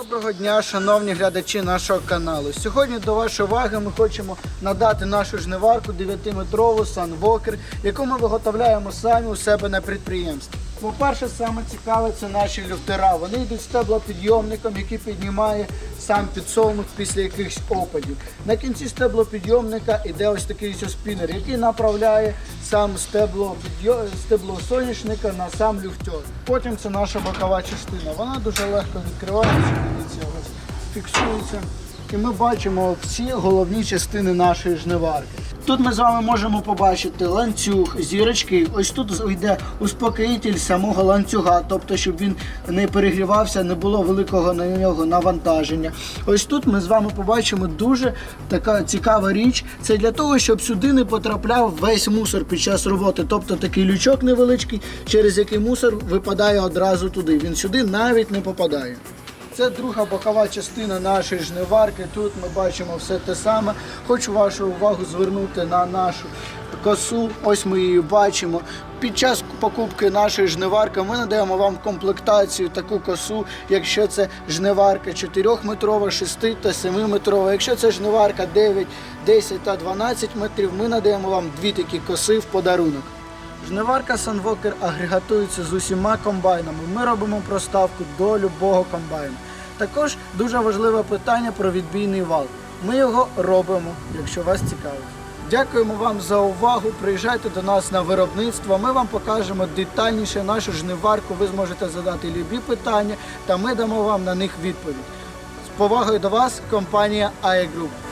Доброго дня, шановні глядачі нашого каналу. Сьогодні до вашої уваги ми хочемо надати нашу жниварку 9-метрову Sunwalker, яку ми виготовляємо самі у себе на підприємстві. По-перше, саме цікаве це наші люфтера. Вони йдуть стеблопідйомником, який піднімає сам підсолнух після якихось опадів. На кінці стеблопідйомника йде ось такий спінер, який направляє сам стебло, стебло соняшника на сам люфтер. Потім це наша бокова частина. Вона дуже легко відкривається, фіксується. І ми бачимо всі головні частини нашої жниварки. Тут ми з вами можемо побачити ланцюг, зірочки. Ось тут йде успокоїтель самого ланцюга, тобто, щоб він не перегрівався, не було великого на нього навантаження. Ось тут ми з вами побачимо дуже така цікава річ. Це для того, щоб сюди не потрапляв весь мусор під час роботи. Тобто такий лючок невеличкий, через який мусор випадає одразу туди. Він сюди навіть не попадає. Це друга бокова частина нашої жниварки. Тут ми бачимо все те саме. Хочу вашу увагу звернути на нашу косу. Ось ми її бачимо. Під час покупки нашої жниварки ми надаємо вам комплектацію таку косу, якщо це жниварка 4-метрова, 6 та 7-метрова. Якщо це жниварка 9, 10 та 12 метрів, ми надаємо вам дві такі коси в подарунок. Жниварка Sunwalker агрегатується з усіма комбайнами. Ми робимо проставку до любого комбайну. Також дуже важливе питання про відбійний вал. Ми його робимо, якщо вас цікавить. Дякуємо вам за увагу. Приїжджайте до нас на виробництво. Ми вам покажемо детальніше нашу жниварку. Ви зможете задати любі питання, та ми дамо вам на них відповідь. З повагою до вас, компанія AI Group.